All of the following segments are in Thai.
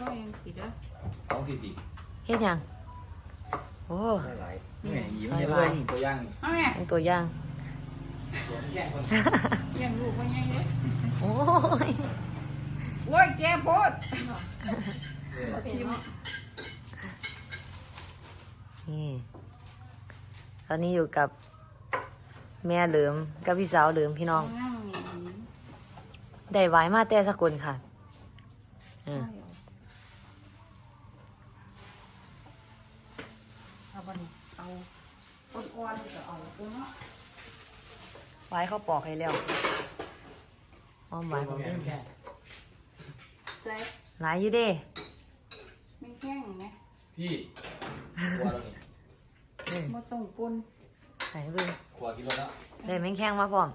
ก็ยังสิเด้อสองสี่ตีเฮ็ดหยังโอ้ได้หลายนี่ไงยิ้มให้เบิ่งตัวอย่างนี่เอาแม่เป็นตัวอย่าง ตัวแค่คนเลี้ยังลูกว่าไงเด้อโอ้ยโอ้ยแกโพดทิมนี่ตอนนี้อยู่กับแม่เหลิมกับพี่สาวเหลิมพี่น้อง นั่งนี่ได้ไว้มาแต่สกุลค่ะอืมเอาบัดนเอา ต้นอ่อนก็เอาตัวเนาะไว้เขาปอกให้แล้วอ้อมไว้ของเล่นใจหลายอยู่เด้ไม่แข็งนะพี่ครัวเรานี่อืมบ่ต้องปนไหนเบิ่งครัวกินรสแล้วได้แมงแข้งมาพร้อม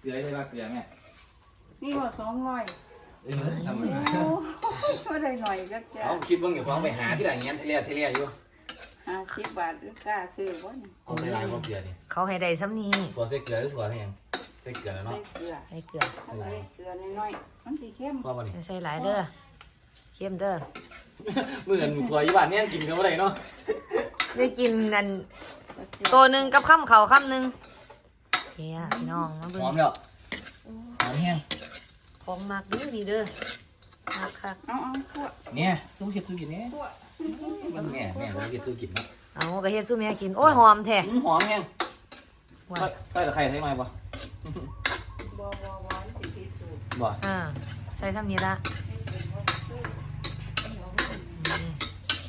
เกลือได้ป่ะเกลือแม่นี่ว่าสองร้อยเออทำมันโอ้ก็ได้หน่อยก็จะเอาคิดว่าเกี่ยวกับไปหาที่ไหนเงี้ยเทเลียเทเลียอยู่ ห้าสิบบาทหรือกล้าซื้อบ่เนี่ยเอาใส่ลายพวกเกลือนี่เขาให้ได้ซ้ำนี้ตัวใส่เกลือหรือสัวให้ยังใส่เกลือแล้วใส่เนาะเกลือให้เกลือใส่เกลือน้อยๆมันสิเข้มพ่อมานี่อย่าใส่หลายเด้อเข้มเด้อเหมือนครัวยี่บ้านเนี่ยกินกันเมื่อไหร่เนาะได้กินนั่นตัวหนึ่งกับข้ามเขาข้ามหนึ่งเฮียพี่น้องมาเบิ่งหอมแล้วหอมแห้งของมากเด้อนี่เด้อมากคักเอาเอาพวกเนี่ยลูกเห็ดซูกินเนี่ยพวก มันแง่แม่ลูกเห็ดซูกินเนาะเอากระเฮ็ดสู้แม่กิน โอ้ยหอมแท้อืมหอมแห้งว่าใส่ใส่ตะไคร้ใส่ไหมบ่บ่บ่บ่สิพิสูจน์บ่อ่าใส่ซ้ำนี้ละ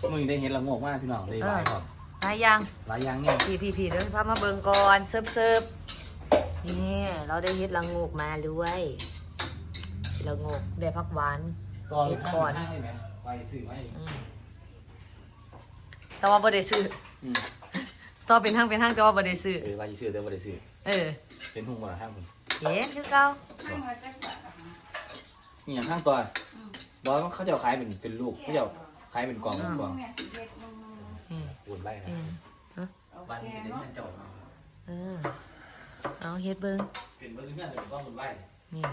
นี่มึงได้เห็นละโงกมากพี่น้องเลยหลายครับหลายอย่างหลายอย่างเนี่ยพี่พี่พี่เดี๋ยวพามาเบิ่งก่อนเซิบเซิบนี่เราได้เฮ็ดละโงกมาด้วยละโงกได้ผักหวานตอนเห็ดข้างก่อนข้างเลยไหมไปซื้อไหมอืม แต่ว่าบ่ได้ซื้ออืมต่อเป็นห้างเป็นห้างแต่ว่าบ่ได้ซื้อเออไปซื้อแต่ไม่ได้ซื้อเออเป็นทุ่งบ่ห้างผมเห็นคือเก่าให้มาจักบาทอะค่ะนี่อย่างห้างตัวบอกว่าเขาจะเอาขายเป็นเป็นลูกเขาจะเอาขายเป็นกล่องเป็นกล่องแม่สิเฮ็ดมึงอืมอุ่นไล่นะอืมเอาบ้านแกนี้เป็นเนาะเงินเจ้าเออเอาเฮ็ดเบิ่งเป็นบ้านเงินแต่ว่าอุ่นไล่นี่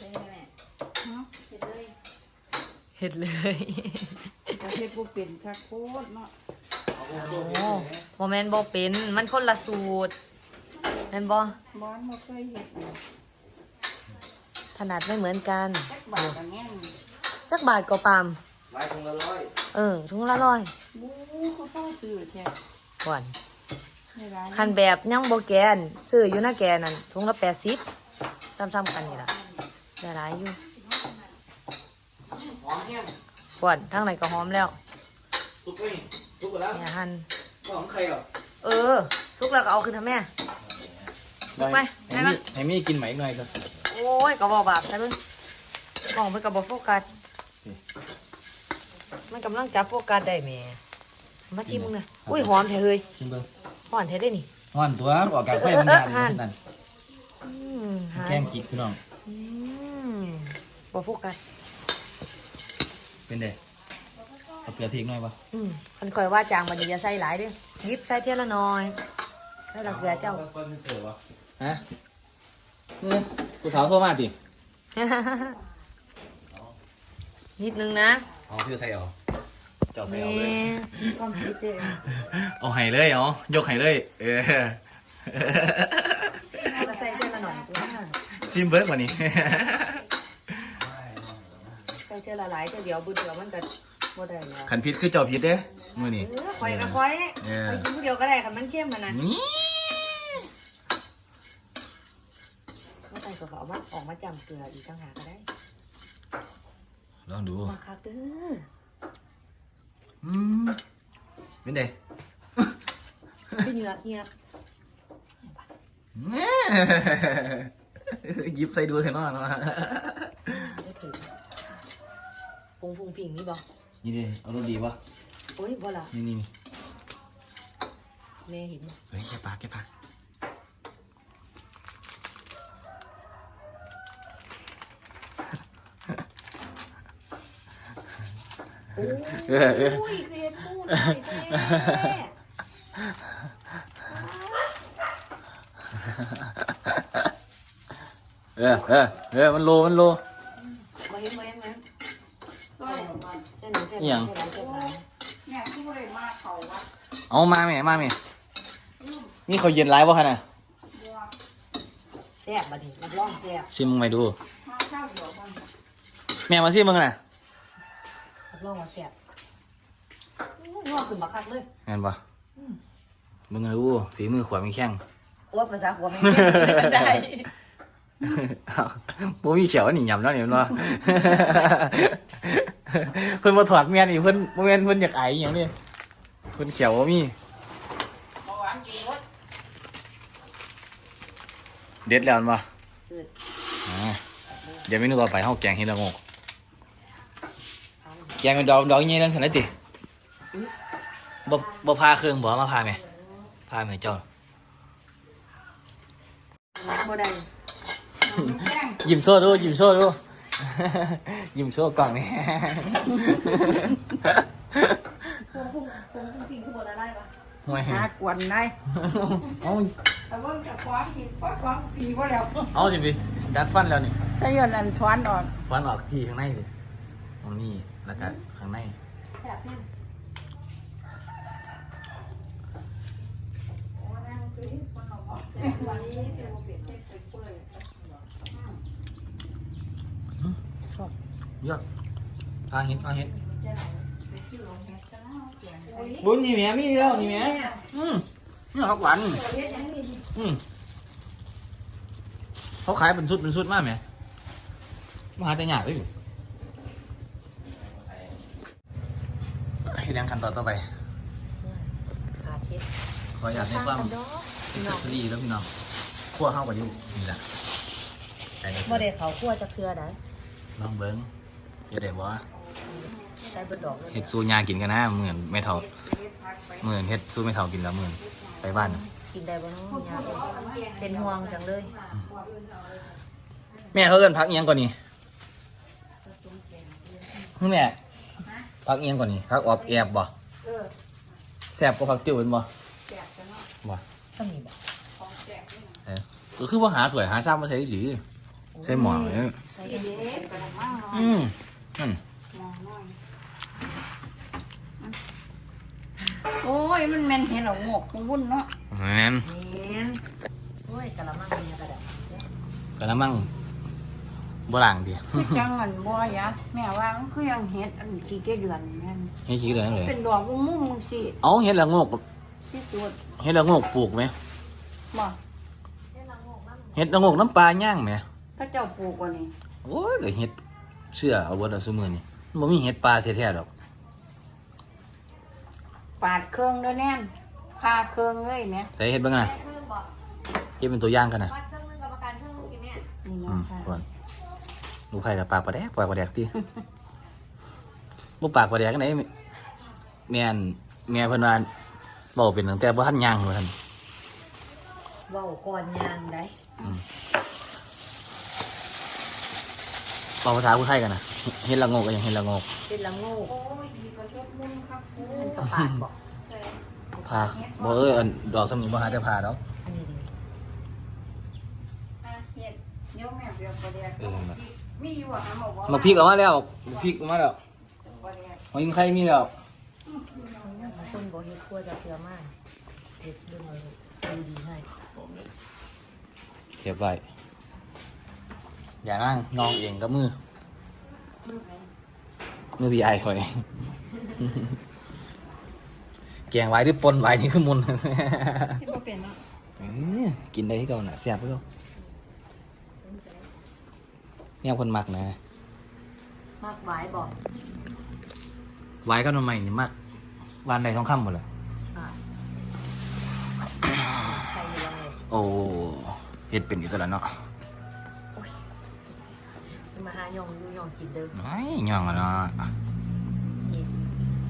ได้แม่เนาะเฮ็ดเลย เฮ็ดเลยถ้าเฮ็ดบ่เป็นคักโคตรเนาะเอาโอ้โอ้โมเมนต์บ่เป็น มันคนละสูตรแม่นบ่บ่บ่เคยเฮ็ดเลยถนัดไม่เหมือนกันจักบาทก็แง่งจักบาทก็ปามไล่ทงละร้อยเออถุงละร้อยบูเขาเข้าซื้อแท้ก่อนในร้านคันแบบยังบ่แกนซื้ออยู่หน้าแกนนั่นถุงละ80ซ้ำๆกันนี่ล่ะได้หลายอยู่ หอมแห้งก่อนทางไหนก็หอมแล้วซุปไปนี่ซุปไปแล้วเนี่ยหั่นหอมใครเหรอเออสุกแล้วก็เอาขึ้นทำแม่ซุปไปได้ให้ปะมี่ให้มี่กินไหมอีกหน่อยครับโอ้ยก็บ่บาปใช่เบิ่งกล้องเพิ่นก็บ่โฟกัสมันกำลังจับโฟกัสได้แหม่มาชิมมึงนะอุ้ยหอมแท้เฮ้ยชิมเบิ้งหอมแท้ได้นี่หอนตัวออกจากไฟมันยานนั่นอืมหายแกงกิกพี่น้องอืมบ่โฟกัส เป็นเด้เอาเกลือทีอีกหน่อยปะอืมคันข่อยว่าจางบัดนี้อย่าใส่หลายเด้อหยิบใส่เทียละน้อยแล้วเราเกลือเจ้าฮะเออกูสาวโทรมาดินิดนึงนะเอาเพื่อใส่เอาเจ้าใส่นี่เอาเลยความคิดเด้อเอาไห้เลยเอายกไห้เลย เออ เราใส่เทียละหน่อยตัวซิมเบิร์กว่านี้ใส่เทียละหลายเทียเดียวบึ้ดเดียวมันก็บ่ได้แล้วขันพิษคือเจ้าพิษเด้มือนี่ เออข่อยกับข่อยเออไปกินผู้เดียวก็ได้คันมันเข้มมันนะนี่ก็ใส่ก็เอามาออกมาจำเกลืออีกต่างหากก็ได้ลองดูมาคักเด้ออืมเป็นเด้เป็นเหงือกเหงือกหยิบใส่ดูเถอะเนาะเนาะไม่ถือปรุ งฟุงฟิงนี่บอกนี่ดิเอารสดีปะโอ้ยบ่ละนี่นี่นี่แม่เห็นบ่เฮ้ยแค่ปากแค่ปากโอ้ยเออเออคือเห็นพูดเลยแม่เออเออเออมันโลมันโล มาเห็นมาเห็นมาเห็น ก็เลยมา เส้นหนึ่งเส้นหนึ่งเส้นหนึ่งเส้นหนึ่งแม่ที่บ่ได้มาเขาวัดเอามาแม่มาแม่นี่เขาเย็นร้ายป่ะคะน่ะบัวแซ่บบัดนี้รับรองแซ่บซิมมึงไปดูข้าวข้าวเดียวมันแม่มาซิมึงน่ะรับรองว่าแซ่บอู้งอกขึ้นมาคักเลยเห็นปะมึงดูฝีมือขวามีแข้งว่าภาษาหัวมันได้ บ่มีเขียวนี่ยำแล้วนี่มันว่า เพิ่นมาถอดเมียนี่เพิ่นบ่แม่นเพิ่นอยากไออหย่างนี้เพิ่นเขียวบ่มีเบาหวานกินรสเด็ดแล้วมันบ่คืออ่าเดี๋ยวเมนูต่อไปเฮาแกงเฮ็ดละโงกแกงเป็นดอกดอกใหญ่จังซั่นเลยติบ่บ่พาเครื่องบ่มาพาแม่พาแม่เจ้าบ่ได้แป้งยิ้มโซ่ดูยิ้มโซ่ดู ยิ้มโซ่กล่องนี่คงคงคงคงกินขบวนอะไรปะห่วยหากวนได้ เอาแต่ว่าจะคว้ากินคว้าคว้าปีว่าแล้วเอาสิไปดัดฟันแล้วนี่ถ้าย้อนอันช้อนออกฟันออกที่ข้างในสิตรงนี้แล้วก็ข้างในแซ่บแน่ ยอดพาเห็ดพาเห็ดบุญนี่แม่มีแล้วนี่แม่อืมนี่ผักหวานอืมเขาขายเป็นชุดเป็นชุดมากไหมมาหาแต่หยาดเลยให้ดังขั้นตอนต่อไปอาทิตย์ขออยากให้ความอิสระแล้วพี่น้องขั้วเข้ากับยุนี่แหละใส่เลยบ่ได้เขาคั่วจะเครือได้ลองเบิ้ง เฮ็ดได้บ่ใส่เบิดดอกเลยเฮ็ดสู้ยากินกันนะเหมือนแม่เฒ่าเหมือนเฮ็ดสู้แม่เฒ่ากินแล้วเหมือนไปบ้านกินได้บ่เนาะยาเป็นเป็นห่วงจังเลยแม่เขาเอิ้นพักเอียงก่อนนี่คือแม่พักเอียงก่อนนี่พักออบแอบบ่แซ่บกว่าพักติ้วเป็นบ่บ่ต้องมีแบบเออก็คือว่าหาสวยหาซ้ำมาใช้ดีใช้หมอเนี่ยใส่เองอืมอืม โอ้ย มันแม่นเห็นเรางกมันวุ่นเนาะแม่นนี่โอ้ยกะละมังเนี่ยก็ได้กะละมังบ่ล้างดิคือจังอันบ่ยะแม่ว่ามันคือยังเห็ดอันขี้เกเดือนนั่นให้ขี้เดือนเลยเป็นดอกมุ้งมุ้งสิเอาเฮ็ดละโงกที่สุดเฮ็ดละโงกปลูกไหมบ่เฮ็ดละโงกน้ำปลาย่างไหมพระเจ้าปลูกว่านี่โอ้ยก็เฮ็ด เชื่อเอาเบิดเอาซุมื้อนี่มันบ่มีเฮ็ดปลาแท้ๆดอก ปาดเครื่องด้วยแน่นพาเครื่องเลยแม่ใส่เฮ็ดเบิ่งน่ะเฮ็ดเป็นตัวอย่างกันน่ะวัดเครื่องนึงกรรมการเครื่องนึงกินแม่นี่อืนะมค่ะก่อนลูกไข่กับปลากปลาแดกปลากปลาแดกติบ่ปากปลาแดกกันไหนแม่นแม่เพิ่นว่าเว้าเป็นตั้งแต่บ่ทันย่างว่าซั่นเว้าก่อนยางได้ เว้าภาษาผู้ไทยกันน่ะเฮ็ดละโงกก็ยังเฮ็ดละโงกเป็นละโงูโอ้ยดีกว่าเฮ็ดมุ้งครับกูมันกระปากบอกพาบ่เอ้ยอันดอกสำนี้บ่หาแต่พาดอกอันนี้ดีอะเฮ็ดเดี๋ยวแม่เปียกบ่แดกเออนั่นแหละมีอยู่อะหมอบอกมาพริกออกมาแล้วมาพริกออกมาแล้วบ่แดกหอยไข่มีแล้วคนบอกเฮ็ดครัวจะเพียวมากเฮ็ดเรื่องเลยดูดีให้เรียบร้อย อย่านั่งน้องเองกับมือ มือพี่ไอคอย แกงไว้หรือปนไว้นี่คือมุนที่บ่เป็นเนาะเออกินได้ที่เก่าน่ะแซ่บเพื่อเนี่ยคนมักนะมากหวายบอกไว้ก็ทำไมนี่มักวานใดทองคำหมดเลยอะใครอยู่ยังไงโอ้เฮ็ดเป็นอีกตัวละเนาะมาหา ยองอยู่ยองกินเด้อไอ้ย่องอะเนาะนี่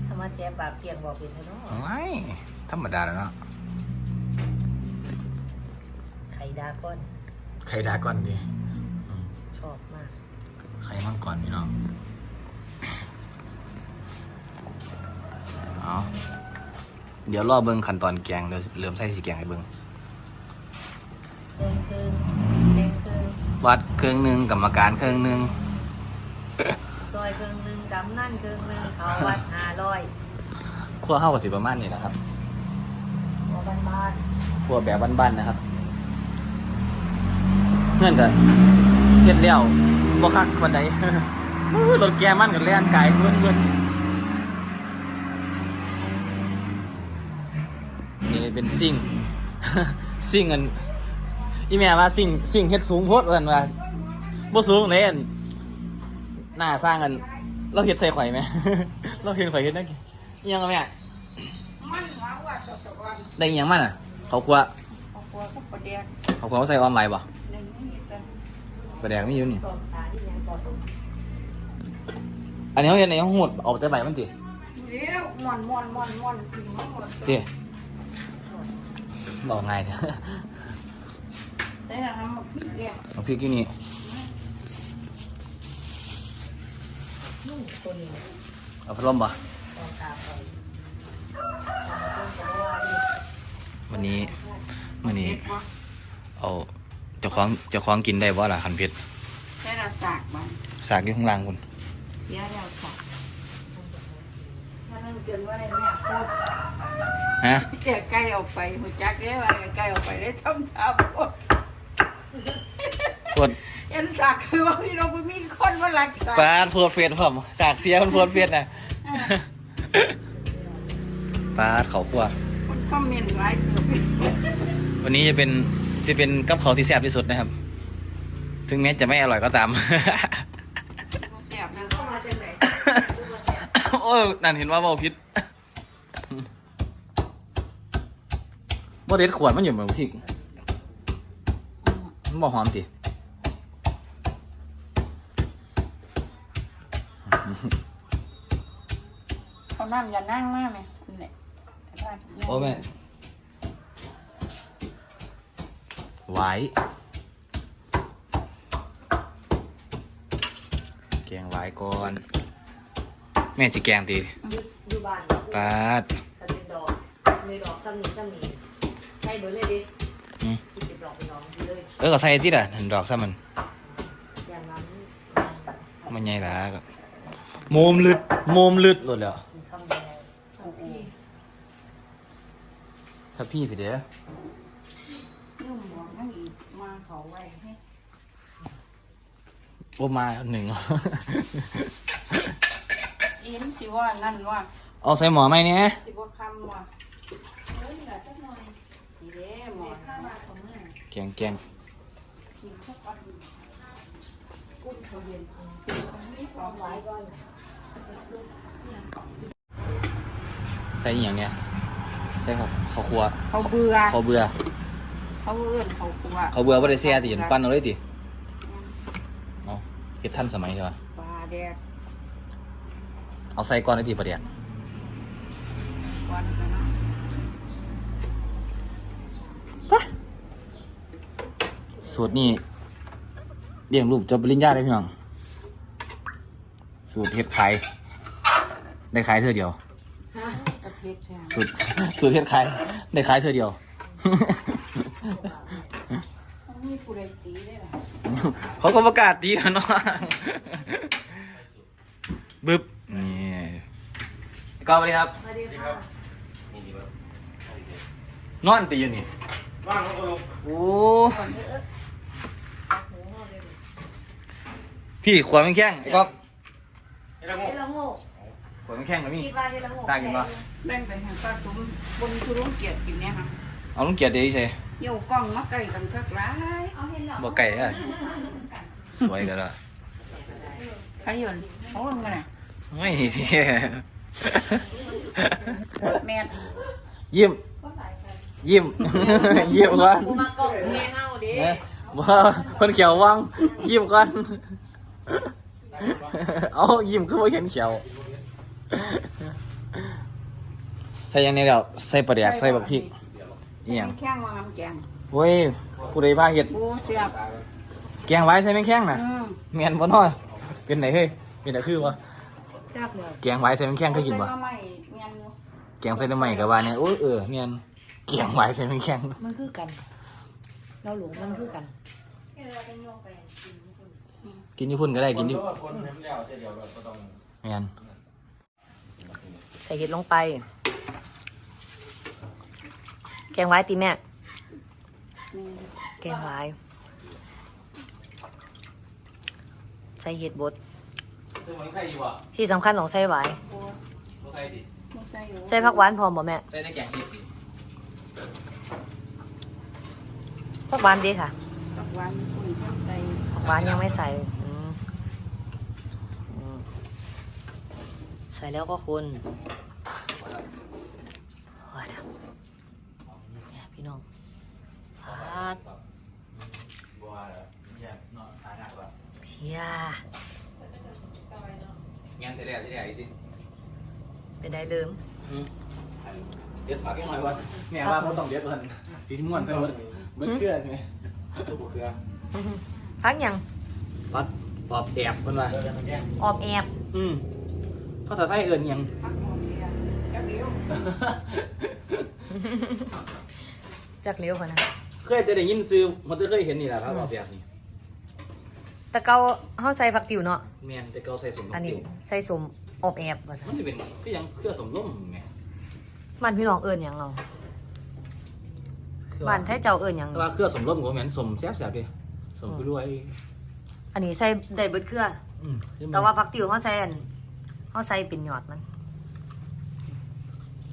ถ้ามาแจ๊บปากเปียกบอกเป็นเถอะเนาะไอ้ธรรมดาแล้วเนาะไข่ดาก้อน ไข่ดาก่อนดิชอบมาก ไข่มังกรพี่น้องเอาเดี๋ยวรอเบิ่งขั้นตอนแกงเดี๋ยวเริ่มใส่สีแกงให้เบิ่งเดินคืนเดินคืนวัดเครื่องหนึ่งกรรมการเครื่องหนึ่ง ซอยครึ่งหนึ่งกำนั่นครึ่งหนึ่งเขาวัดห้าร้อยขั้วเข้ากับสิประมาณนี้นะครับหัวบ้านขั้วแบบบ้านๆนะครับเพื่อนก็เฮ็ดแล้วบ่คักวันใดรถแกมันก็แล่นไกลเพื่อนๆนี่เป็นซิ่งซิ่งอันอีแม่ว่าซิ่งซิ่งเฮ็ดสูงโพดว่าซั่นว่าบ่สูงเลยอัน หน้าสร้างกัน เราเฮ็ดใส่ข่อยไหม เราเห็นข่อยเฮ็ดนั่นอิหยังอะแม่มันหวังว่าจะสวรรค์ได้อิหยังมันอะ เขาครัวเอาครัวก็ประเดี๋ยวเขาครัวเขาใส่ออมไหลบ่หนึ่งนี่จะประแดงไม่อยู่นี่ๆกองตาที่ยังกอดตรงอันนี้เขาเห็นในห้องหูดออกจากใบมันติเดี๋ยวม่วนม่วนม่วนม่วนจริงม่วนติบอกง่ายเถอะใช้ทางน้ำมันพริกเรียกเอาพริกอยู่นี่ นู่น ตัวนี้เอาพัดลมบ่กองตาคอยวันนี้วันนี้เด็ดวะเอาเจะคล้าของเจะคล้าของกินได้บ่ล่ะคันเผ็ดใช้เราสากมันสากอยู่ข้างล่างคุณเสียแล้วสากถ้านั่นเกินว่าอะไรแม่พูดฮะพี่เจ้าไก่ออกไปหัวจักได้ว่าไก่ออกไปได้ทำทำพูดปวด ยันสากคือว่าพี่น้องมีคนมารักษาปาดปวดเฟียดผมสากเสียมันปวดเฟียดน่ะปาดเขาครัวคนคอมเมนต์ไลฟ์กับพี่วันนี้จะเป็นจะเป็นกับเขาวที่แซ่บที่สุดนะครับ ถึงแม้จะไม่อร่อยก็ตามเสียบนะเข้ามาจากไหนโอ้ยนั่นเห็นว่าเบาพิษบ่เด็ดขวดมันอยู่เหมือนพริกมันบ่หอมติ เขานั่งอย่านั่งมากไหมเนี่ยโอ้แม่ไหวแกงไหวก่อน แม่สิแกงตีอยู่บ้านปาดถ้าเป็นดอกมีดอกซ้ำนี้ซ้ำนี้ใช่เบอร์เลยดิอืมคิดเป็นดอกเป็นดอกทีเลยเออก็ใส่ที่ละหันดอกซะมันอย่างนั้นมันใหญ่ละก็โมมลึดโมมลึดหลดแล้ว มีคำแดง ถ้าพี่พี่เด้อนุ่มหวงนั่งอีกมาเขาไว้ให้โอ้มาหนึ่ง เอ็นสิว่านั่นว่าเอาใส่หมอไหมเนี่ยสิว่าคำว่าเฮ้ยเหลือจักหน่อยสีเด้หมอนแกงแกงกินสักวันกุ้งเขาเย็นนี่สองไว้ก่อนใส่อหย่างเนี้ย ใส่ครับข้าวคั่วเขาเบื่อข้าวเบื่อเขาเอื่นเขาครัวข้าวเบื่อบ่ได้แซ่ติเห็นปั้นเอาเลยติเอาเฮ็ดทันสมัยเถอะปลาแดดเอาใส่ก่อนได้ติประเดี๋ยววันกันนะสูตรนี้เลี้ยงลูกจบปริญญาได้พี่น้องสูตรเฮ็ดขายได้ขายเท่อเดียว กระเพชรแทน สูตรสูตรเฮ็ดขายได้ขายเท่อเดียวเขามีผู้ใดจีได้หรอเขาก็ประกาศดีแล้วเนาะบึ๊บนี่ก็สวัสดีครับ สวัสดีค่ะนอนตีอยู่นี่ว่างแล้วก็ลงโอ้พี่ขวดมันแข้งไอ้ก๊อฟไอ้ละโงเฮลโง่ข วดมันแข้งนะมี่คิดว่าเฮลโง่ได้กินปะแบ่งไปให้ป้าตุ้มบนทุรุงเกียรติกินเนี่ยค่ะเอาลุงเกียรติเดี๋ยวใช่เยี่ยวกล้องมาไก่กันคักร้ายเอาเห็นแล้วบ่ไก่อะสวยกันละใครหย่อนเขาลงกันน่ะไม่พี่แม่ยิ้มยิ้มยิ้มก่อนกูมากล่องแม่เฮาดิเอ๊ะว่าเพิ่นเขียววังยิ้มก่อนเอายิ้มคือบ่เห็นเขียว ใส่หยังไงเดี๋ยวใส่ปลาแดกใส่บักพริกอีหยังแข้งวางน้ำแกงเว้ยผู้ใดพาเฮ็ดโอ้เสียบแกงไว้ใส่แมงแข้งน่ะอืมแม่นบ่น้อยเป็นไหนเฮ้ยเป็นไหนคือบ่เสียบเลยแกงไว้ใส่แมงแข้งเคยกินบ่ใส่มาใหม่เมียนอยู่แกงใส่น้ำใหม่กับว่าเนี่ยโอ้ยเออแม่นแกงไว้ใส่แมงแข้งมันคือกัน เราหลงมันคือกัน กิกินญี่ปุ่นก็ได้กินญี่คนคนให้มันแล้วเสียเดียวเราก็ต้องแม่น ใส่เห็ดลงไป แกงไว้ตีแม่ แกงไว้ใส่เห็ดบดซื้อมันใส่อยู่บ่ที่สำคัญต้องใส่ไว้บ่ใส่ดิใส่อยู่ใส่ผักหวานพร้อมบ่แม่ ใส่ในแกงเห็ดดิผักหวานดีค่ะกับหวานอุ่นข้าวใจผักหวานยังไม่ใส่อืมอืมใส่แล้วก็คนว้าวเนี่ยพี่น้องพาดบัวเหรอเนี่ยเนาะทานหนักว่ะเพียงั้นแต่แรกที่แรกจริงเป็นได้เริ่มเด็ดฝากแค่หน่อยว่าแม่ว่าบ่ต้องเด็ดเพิ่นสีม่วนเพิ่นเบิดเบิดเครือไงตัวบ่เครือพักยังปัดปอบแอบเพิ่นว่าออบแอบ อืม ภาษาไทยเอิ้นหยังพักหอมเดียวแป๊บเดียวจักเลี้ยวคนนะเคยแต่ได้ยินซื้อมันจะเคยเห็นนี่แหละครับปอบแอบนี่แต่เกาเฮาใส่ผักติ๋วเนาะแม่นแต่เกาใส่สมอันนี้ติ๋วใส่สมออบแอบว่าซั่มันนจะเป็นคือหยังเครือสมร่มไงบ้านพี่น้องเอิ้นหยังเราคือบ้านไทยเจ้าเอิ้นหยังแต่ว่าเครือสมร่มก็เหมือนสมแซ่บๆดิสมคือรวยอันนี้ใส่ได้เบิดเครือ อืมแต่ว่าผักติ๋วเฮาใส่อัน เฮาใส่เป็นยอดมัน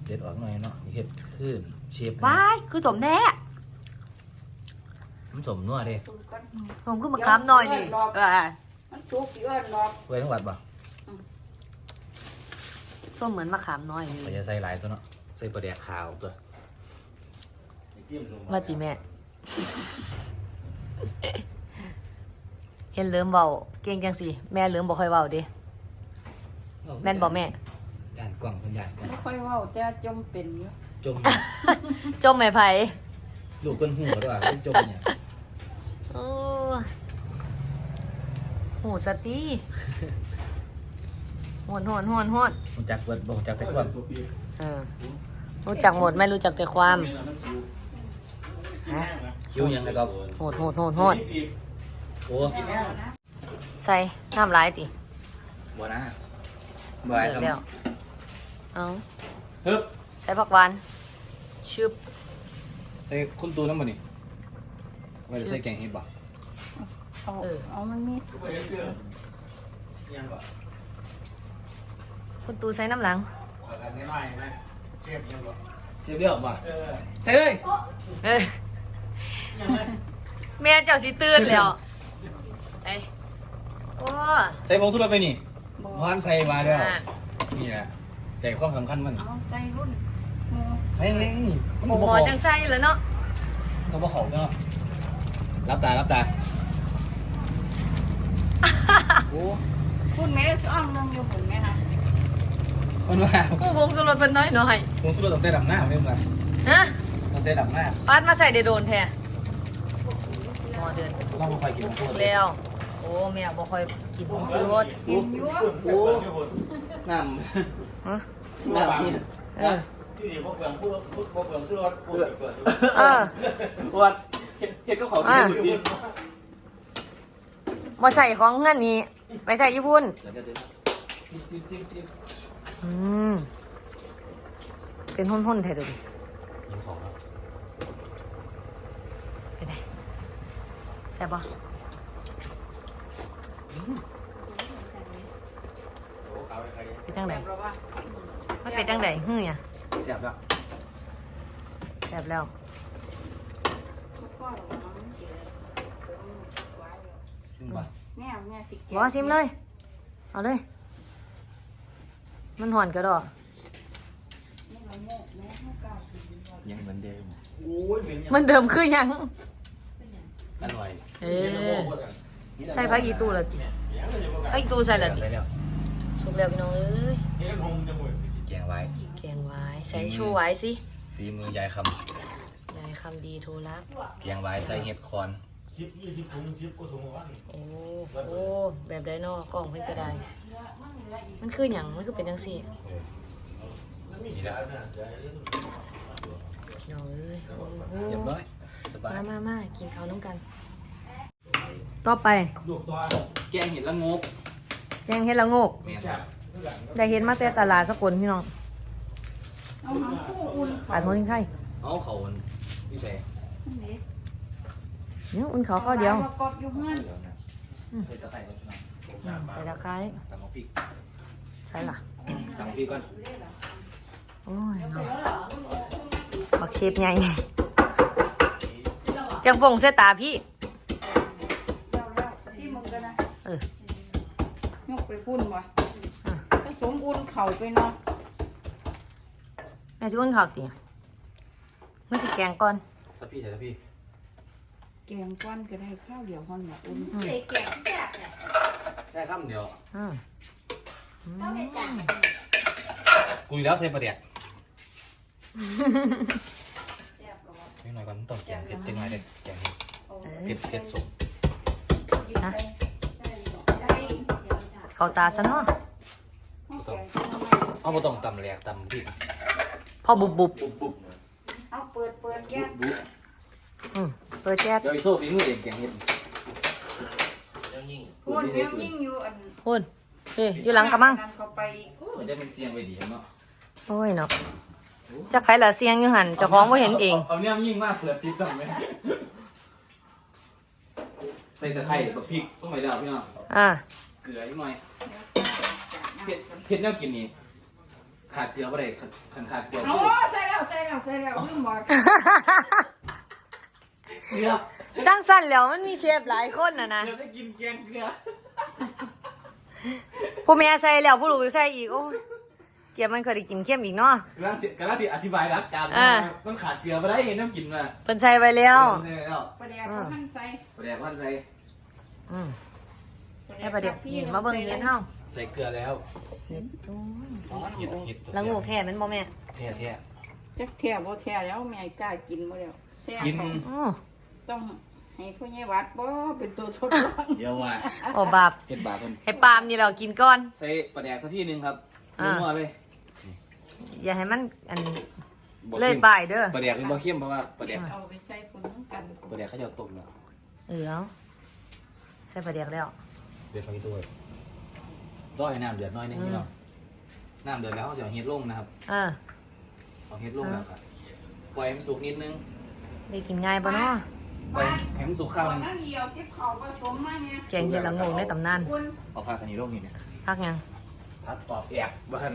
เด็ดออกหน่อยเนาะเฮ็ดคือเชฟว้ายคือสมแท้มันสมนัวเด้ตุ่มก้อนผมคือมะขามน้อยนี่เออมันสุกสิเอิ้นดอกไว้ทั้งวัดป่ะส้มเหมือนมะขามน้อยนี่ก็จะใส่หลายตัวเนาะใส่ปลาแดกขาวตัวว่าติแม่ เห็นเริ่มเว้าเก่งจังสิแม่เริ่มบ่ค่อยเว้าเด้ แม่นบ่แม่ ด่านกล่องคนด่านไม่ค่อยเว้าแต่จมเป็นอยู่จมจมไม่ไผลูกเพิ่นหูด้วยว่าเพิ่นจมเนี่ยโอ้โหสตีโหดโหดโหดโหดรู้จักเบิดบ่รู้จักแต่ความเออรู้จักหมดไม่รู้จักแต่ความฮะคิ้วยังไงก็โหดโหดโหดโหดโอ้ใส่น้ำลายติบ่นะ บ่ได้เดือดทำแล้ว เอาฮึบใส่ผักหวานชึบใส่คุณตูน้ำบ่นี่ไว้ใส่แกงเห็ดบ่เอาเอามันมียังบ่คุณตูใส่น้ำหลังอันนี้หน่อยไหมเชฟยังบ่เชฟเดียวบ่ใส่เลยเอ้ยแม่เจ้าสิตื่นแล้วไอ้โอ้ใส่ผงชูรสไปนี่บ่ พานใส่มาแล้วอะนี่แหละใจความสำคัญมันเอาใส่รุ่นหมูไอ้นี่มันหมก็บ่อเข้าจังใส่เลยเนาะก็บ่เข้าเนาะรับตารับตาโอ้คุณแม่อ้อมนึงอยู่ผมแม่ค่ะมันว่าผู้วงสุรสเป็นน้อยหน่อยผงชูรสต้องได้ดับหน้าเรื่องกันฮะต้องได้ดับหน้าปาดมาใส่ได้โดนแท้หมอเดือนต้องมาคอยกินผงชูรสแล้ว โอ้แม่บ่ค่อย กินผงชูรสกินอยู่โอ้น้ฮะำน้ำนี่เออ ที่นี่พวกเปลืองพวกพวกพวกเปลืองชื่อรถพวกเปลืองเออ วัดเฮ็ดก็เขากินหุ่นดีบ่ใส่ของเงินนี้ไปใส่ญี่ปุ่น เดี๋ยวเดี๋ยวซิมซิมซิมอืม เป็นหุ่นๆแท้เดูดิยิงของแล้วเป็นไงแซ่บบ่ เป็นจังไดเพราะว่ามันเป็นจังไดฮื้อหยังเสียบแล้วแซ่บแล้วทุกข้อหรอกมันเจอซิมบ่แม่แม่สิบ่ซิมเลย เอาเลย มันหอนกระดอกแม่เราโมกแม่ให้กล้ากินว่ายังเหมือนเดิมโอ้ยเป็นยังมันเดิมคือหยัง อร่อย เออใส่ผักอีตูแล้วติผักอีตูใส่แล้วติใส่แล้วสุกแล้วพี่น้องเอ้ยเฮ้ยผมจะหมดแกงไว้ แกงไว้ใส่ชูไว้สิฝีมือยายคยายคำดีโทรรักำแกงไว้ใส่เห็ดคอน ชิปยี่สิบถุงชิปก็ถุงว่าโอ้โอ้แบบไดโนกล่องเพิ่นก็ได้ มันคือหยังมันคือเป็นจังซี่นี่แหละพี่น้องเอ้ยโอ้โหเรียบร้อย สบาย มามามากินข้าวน้ำกัน ต่อไป ลูกตัวแกงเห็ดละงก แกงเห็ดละโงก แม่นจับได้เห็นมาแต่ตลาดสกลพี่น้องเอาหางคู่อุ่นปาดหัวยิงไข่เอาเขาอันพี่แซ่นี่เนี่ยอุ่นเขาข้าวเดียวกรอบอยู่เฮือนเดี๋ยวนะใส่ตะไคร้ก่อนพี่น้องอืมใส่ตะไคร้ตำน้ำพริกใส่ล่ะ ตำน้ำพริกก่อนโอ้ยเนาะบักเชฟใหญ่จังฟงเสยตาพี่ ไปพุ่นวะอะผสมอุ่นเข่าไปเนาะแม่สิอุ่นข้าวเตี๋ยไม่สิแกงก่อนถ้าพี่ใส่ถ้าพี่แกงก้อนก็ได้ข้าวเดียวห้อนละอุ่นอืมแค่ข้ามเดียวอืมอืมกูอยู่แล้วใส่ปลาแดกนิดหน่อยก่อนต้องแกงเผ็ดจังหน่อยเด็ดแกงเออเผ็ดเผ็ดสุกฮะ เขาตาซะเนาะเอาบ่ต้องตำแหลกตำพริกพอบุบบุบบุบบุบเอาเปิดเปิดแก๊บุสบบุบอืมเปิดแก๊สเดี๋ยวอีโซ่ฝีมือเองแกงเห็ดพุ่นยังยิ่งอยู่อันพุ่นเฮ้ยอยู่หลังกระมังนั่นเขาไปอีกมันจะเป็นเสียงไปดีเนาะโอ้ยเนาะจะใครละเสียงอยู่หันเจ้าของว่าเห็นเองเอาเนี่ยยิ่งมากเปิดติดจังไหมใส่ตะไคร้บักพริกต้องไปแล้วพี่น้องอ่าเก ลือนิดหน่อยเผ็ดเผ็ดแนวกินนี่ขาดเกลือบ่ได้ขาดขาดเกลือเอาใส่แล้วใส่แล้วใส่แล้วลืมบอกเกลือจังสั้นแล้วมันมีเชฟหลายคนนะนะเดี๋ยวได้กินแกงเกลือผู้แม่ใส่แล้วผู้ลูกใส่อีกโอ้ยเกียบมันเคยได้กินเข้มอีกเนาะกำลังสิกำลังสิอธิบายหลักการอ่ามันขาดเกลือบ่ได้เห็นน้ำกินมาเพิ่นใส่ไว้แล้วใส่แล้วประเดี๋ยวเขาหั่นใส่ประเดี๋ยวมันใส่อืม แล้วประเดี๋ยวนี่มาเบิ่งเฮ็ดเฮาใส่เกลือแล้วเฮ็ดโอ้ยอ๋อเห็ดเห็ดตัวละงูกแท้แมันบ่แม่แท้แท้จักแท้บ่แท้แล้วแม่กล้ากินบ่แล้วแซ่กินเขาโอ้ต้องให้ผู้ใหญ่วัดบ่เป็นตัวทดลองเดี๋ยวว่าโอ้บาปเห็ดบาปเพิ่นให้ปาล์มนี่เรากินก่อน ใส่ประเดี๋ยวเท่าที่หนึงครับอ่า นัวเลยอย่าให้มันอัน บ่เลยเข้มบ่ายเด้อประเดี๋ยวเป็นบ่เข้มเพราะว่าประเดี๋ยวเอาไปใส่คนน้ำกันประเดี๋ยวเขาจะเอาต้มแล้วเออเอาใส่ปลาเดียกแล้ว เดือดไฟด้วยรอให้น้ำเดือดหน้อยนึงพี่น้องน้ำเดือดแล้วเขาจะเอาเห็ดลงนะครับอ่าเอาเห็ดลงแล้วครับปล่อยให้มันสุกนิดนึงได้กินง่ายปะเนาะปล่อยให้มันสุกข้าวหนึงนั่งเหี่ยวเก็บข้าวผสมมาเนี่ยแกงเห็ดละโงงในตำนานคุณเอาผ้าคันนี้ลงนี่เนี่ยพักยังพักออกแอบบ้าน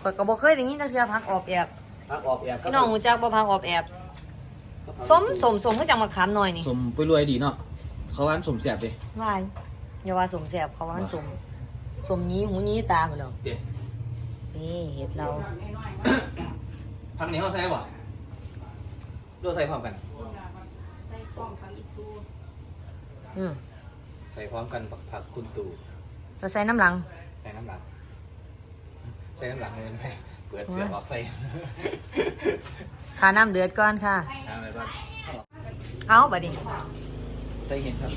ข้อยก็บ่เคยได้ยินจักเทื่อพักออบแอบพักออกแอบพี่น้องฮู้จักบ่พักออบแอบสมสมสมคือจังมาขามหน่อยนี่สมไปรวยดีเนาะ เขาว่าสมแสบดิวายอย่าว่าสมแสบเขาว่ามันสม สมยี้หูยี้ตาพุ่นแล้วเด็ดนี่เห็ดเราน้อยๆมาพักนี้เขาใส่บ่ดูใส่พร้อมกันใส่กล้องไปอีกตัวอืมใส่พร้อมกันผักผักคุณตู่เราใส่น้ำหลัง ใส่น้ำหลัง ใส่น้ำหลังเลยใส่เปิดเสียบออกใส่ทาน้ำเดือดก่อนค่ะทำอะไรบ้างเอาบัดนี้ ใส่เห็ดครับ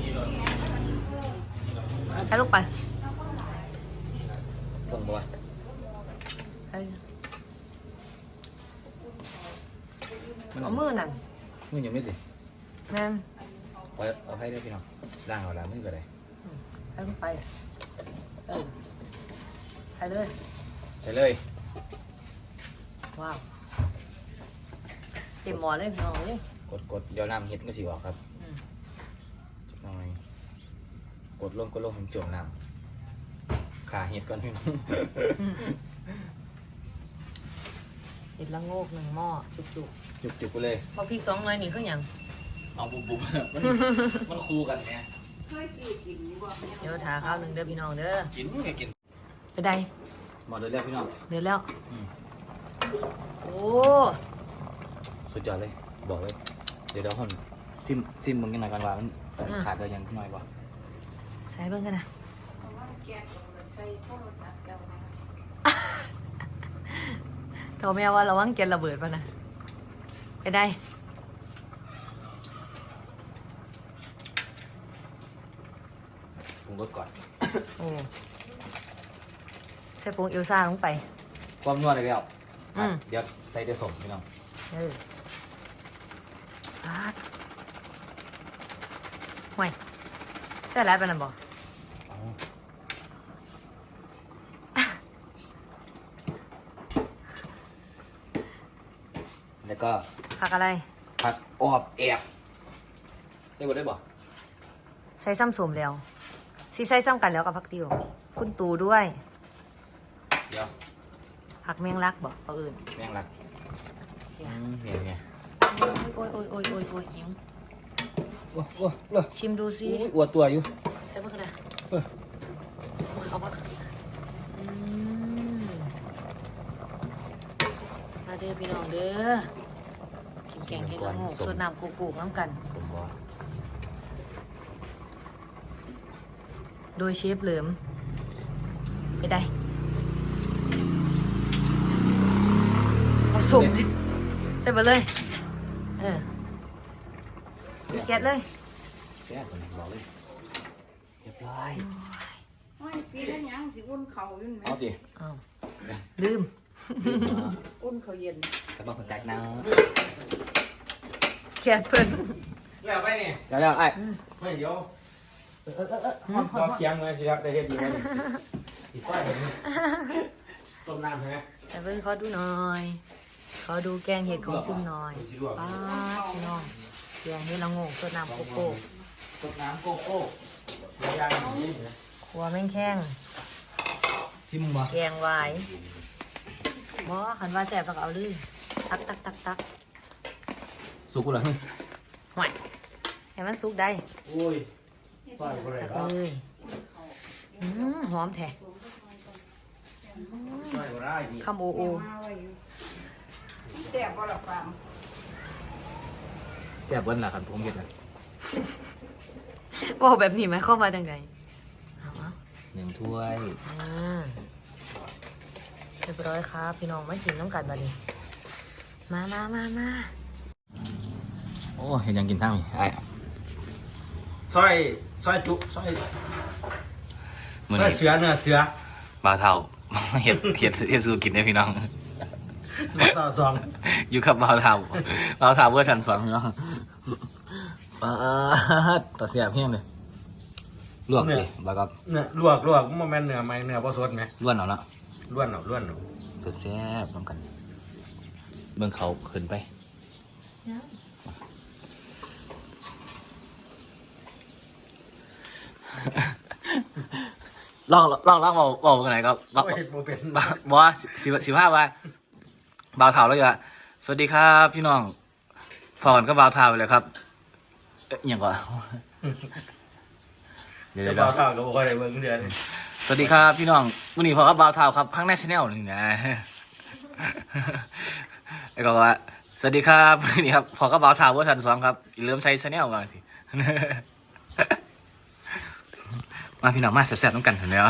ให้ลูกไปส่งบัวให้มันเอามือนั่นมือยังไม่ติดแม่นเอาเอาให้ได้พี่น้องล้างเอาล้างมือก็ได้ให้ลูกไปเออให้เลยใส่เลย ว้าวเต็มหมอเลยพี่น้องเลย กดกดเดี๋ยวน้ำเห็ดก็สิออกครับ อืม จักหน่อย กดลงกดลงผมจมน้ำขาเห็ดก่อนพี่น้องเห็ดละโงกหนึ่งหม้อจุกจุกจุกไปเลยๆพอพริกสองหน่อยนี่คืออย่างเอาบุบบุบมันมันคู่กันไงเคยกินกินอยู่บ่แม่เดี๋ยวทาข้าวหนึ่งเด้อพี่น้องเด้อกินไงกินไปได้หมดเลยแล้วพี่น้อง เดือดแล้วอืม โอ้สุดยอดเลย บอกเลย เดี๋ยวเดี๋ยวผมซิมซิมมึงกันหน่อยก่อนว่ามันขาดอะไรยังหน่อยบ่ ใส่เบิ่งกันนะเพราะว่าแกงใส่โทรศัพท์เจ้านะโทรแม่ว่าระวังเกณฑ์ระเบิดป่ะนะไปได้ปรุงรสก่อน โอ้ใส่ผงเอลซ่าลงไป ความนัวเลยแล้วอืม เดี๋ยวใส่แต่สมพี่น้องเออปาดห่วยใช่แล้วเป็นอะไรบอก แล้วก็ผักอะไร ผักออบแอบได้บ่ได้บ่ใช้ซ้ำสมแล้วซีใช้ซ้ำกันแล้วกับผักติวคุณตูด้วย เดี๋ยวผักแมงลักบอกเอาอื่นแม่งรักอืมเนี่ยเนี่ยโอ้ยโอ้ยโอ้ยโอ้ยโอ้ยหิวโอ้โอ้โอ้ชิมดูสิอุ้ยอวดตัวอยู่ใช่ปะคะเนี่ยเออ เอาปะอืมมาเด้อพี่น้องเด้อกิน แกงเห็ดละโงกสดน้ำกูกูน้ำกัน สมบ่โดยเชฟเหลิมไปได้ผสมดิใส่ไปเลย เออมีแก๊สเลยแซ่บกว่านี้บอกเลยเรียบร้อยไม่ปีนั้นยังสิอุ่นเข่าอยู่ไหมเอาดิอ้าวลืม อุ่นเขาเย็น กระบอกคนแตกน้ แก๊สเพิ่นแล้วไปนี่ำเดี๋ยวเดี๋ยวไอ้ไม่เดี๋ยวความเคียงเลยสิครับได้เฮ็ดดีไหมอีกฝ่ายหนึ่งต้มน้ำใช่ไหมแต่เพิ่นขอดูหน่อยขอดูแกงเห็ดของคุณหน่อยป้าดพี่น้องแกงเห็ดละโงกสดน้ำโกโก้ต้มน้ำโกโก้เดี๋ยวยางอย่างนี้นะขัวแม่งแข้งซิมบ่แกงหวายบ่คันว่าแซ่บต้องเอาเลยตักตักตักตัก สุกเหรอห่วยให้มันสุกได้โอ้ยฝ่ายบ่ได้ตักครับเลยอืมหอมแท้ฝ่ายบ่ได้นี่คำโอโอมาไว้อยู่แซ่บบ่ละฟางแซ่บเบิ้ลล่ะครับผมเห็ดนะบอกแบบนี้ไหมเข้ามาจังไงเอาวะหนึ่งถ้วยอ่าเรียบร้อยครับ พี่น้องมากินน้ำกันบัดนี้มามามามา โอ้เห็นยังกินทั้งนี่ไอ้ซอยซอยจุซอยมือซอยนี้เสือเนื้อเสือปลาเท่า เห็ดเห็ดเห็ดสูกินได้พี่น้องน้ำตาซองอยู่กับบ่าวเท่าบ่าวเท่าเวอร์ชันสองพี่น้องปลาดตัดเสียบเพียงเลยลวกเลยแล้วก็เนื้อลวกลวกมันแม่นเนื้อไหมเนื้อบ่สดไหมล้วนเอาละล้วนเอาล้วนเอาแซ่บๆน้ำกัน เบิ่งเขาขึ้นไป ลองลองลองบอกบอกกันไหนก็บอกโอ้ยบ่เป็นบบอกว่าสิบสิบห้าว่าบ่าวเท่าแล้วอยู่อะสวัสดีครับ พี่น้องฟอนก็บ่าวเท่าเลยครับเอ๊ะอหย่างก่อนเดี๋ยวเดี๋เดี๋ยยววเบาเท่าก็บ่ค่อยได้เบิ่งเดือนสวัสดีครับพี่น้องวันนี้พอกับบ่าวเท่าครับพังในชาแนลนี่นะ แล้วก็ว่าสวัสดีครับวันนี้ครับพอกับบ่าวเท่าเวอร์ชันสองครับอย่าลืมใช้ชาแนลมาสิ มาพี่น้องมาแซ่บๆต้องกันเถอะแล้ว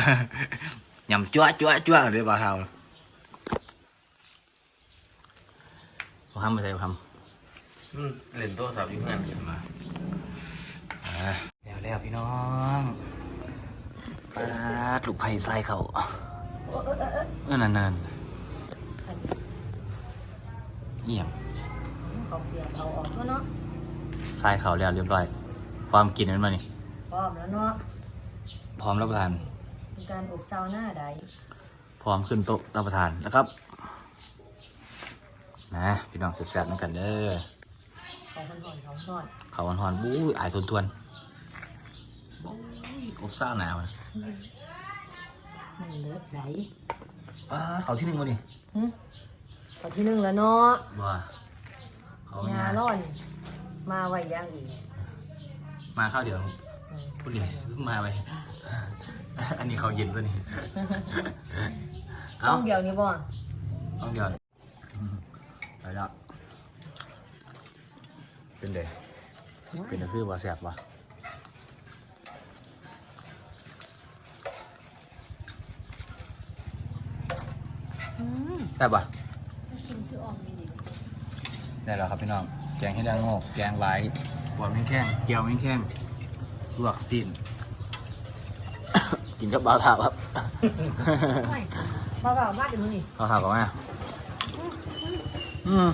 ยำจ้วจ้วจ้วเลยบ่าวเท่าบ่ทำไปใส่บ่ทำอืมเล่นโทรศัพท์อยู่งั้นมาอ่าแล้วแล้วพี่น้องปลาลูกไผ่ใส่เขาเออนั่นนั่นเอี่ยมเขาเปลี่ยนเอาออกแล้วเนาะใส่เขาแล้วเรียบร้อย ความกินนั้นมานี่พร้อมแล้วเนาะ พร้อมรับประทานเป็นการอบซาวน่าใดพร้อมขึ้นโต๊ะรับประทานแล้วครับนะพี่น้องแซ่บๆนั่นกันเด้อเขาคนหอนเขาหอนเขาวหอนๆบู้ยอายทวนทวนๆบู้ยอบซ่าหนาวนะมันเลือดไหลป้าเขาที่หนึ่งมาดิหึเอาที่หนึ่งแล้วเนาะว้าเขายาาร้อน มาไว้ย่างอีกมาข้าวเดียวอืม พูดเลยมาไป อันนี้เขาเย็นตัวนี้ เอาต้องเดียวนี้บ่ต้องเดียวอืมไปแล้วเป็นเดเป็นก็คือว่าแสบวะแสบปะได้แล้วครับพี่น้อง แกงให้ดังโงกแกงไหลขวดแมงแข้งเจียวแมงแข้ง ลวกสิ้น กินกับบาวถาครับ ไม่มาเปล่ามากเดี๋ยวมึงนี่บาวถากับแม่อืม